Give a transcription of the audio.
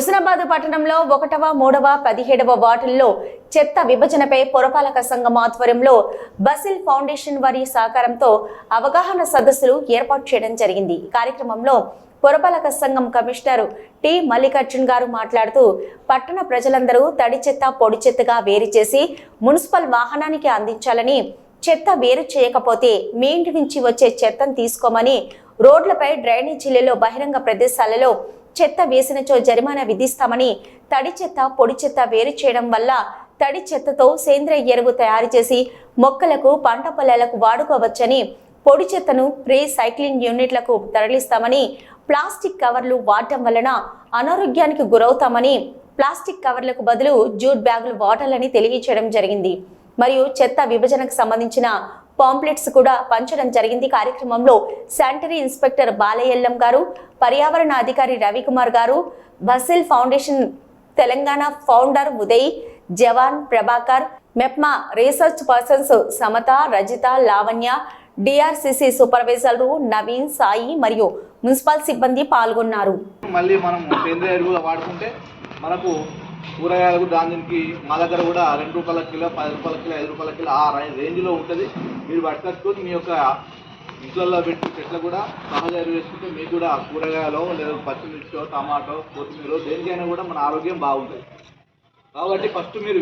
హుస్నాబాద్ పట్టణంలో ఒకటవ మూడవ పదిహేడవ వార్డుల్లో చెత్త విభజనపై పురపాలక సంఘం ఆధ్వర్యంలో బసిల్ ఫౌండేషన్ వారి సహకారంతో అవగాహన సదస్సులు ఏర్పాటు చేయడం జరిగింది. కార్యక్రమంలో పురపాలక సంఘం కమిషనర్ టి. మల్లికార్జున్ గారు మాట్లాడుతూ పట్టణ ప్రజలందరూ తడి చెత్త పొడి చెత్తగా వేరు చేసి మున్సిపల్ వాహనానికి అందించాలని చెత్త వేరు చేయకపోతే మీ ఇంటి నుంచి వచ్చే చెత్తను తీసుకోమని రోడ్లపై డ్రైనేజీలలో బహిరంగ ప్రదేశాలలో చెత్త వేసినచో జరిమానా విధిస్తామని తడి చెత్త పొడి చెత్త వేరు చేయడం వల్ల తడి చెత్తతో సేంద్రియ ఎరువు తయారు చేసి మొక్కలకు పంట పొలాలకు వాడుకోవచ్చని పొడి చెత్తను రీసైక్లింగ్ యూనిట్లకు తరలిస్తామని ప్లాస్టిక్ కవర్లు వాడటం వలన అనారోగ్యానికి గురవుతామని ప్లాస్టిక్ కవర్లకు బదులు జూట్ బ్యాగులు వాడాలని తెలియజేయడం జరిగింది. మరియు చెత్త విభజనకు సంబంధించిన పాంప్లెట్స్ కూడా పంచడం జరిగింది. కార్యక్రమంలో శానిటరీ ఇన్స్పెక్టర్ బాలయ్యల్లం గారు పర్యావరణ అధికారి రవికుమార్ గారు Basil foundation Telangana founder Uday Jawan Prabhakar MEPMA research persons Samatha Rajitha Lavanya DRCC సూపర్వైజర్లు Naveen Sai మరియు మున్సిపల్ సిబ్బంది పాల్గొన్నారు. మళ్ళీ మనం సేంద్రియ ఎరువులు వాడుకుంటే మనకు కూరగాయలకు దానికి మా దగ్గర కూడా రెండు రూపాయల కిలో పది రూపాయల కిలో ఐదు రూపాయల కిలో ఆ రేంజ్లో ఉంటుంది. మీరు పట్టుకొచ్చుకొని మీ యొక్క ఇంట్లో పెట్టి చెట్లు కూడా సహజ ఎరువు వేసుకుంటే మీకు కూడా కూరగాయలు లేదా పచ్చిమిర్చో టమాటో కొత్తిమీర దేనికైనా కూడా మన ఆరోగ్యం బాగుంటుంది. కాబట్టి ఫస్ట్ మీరు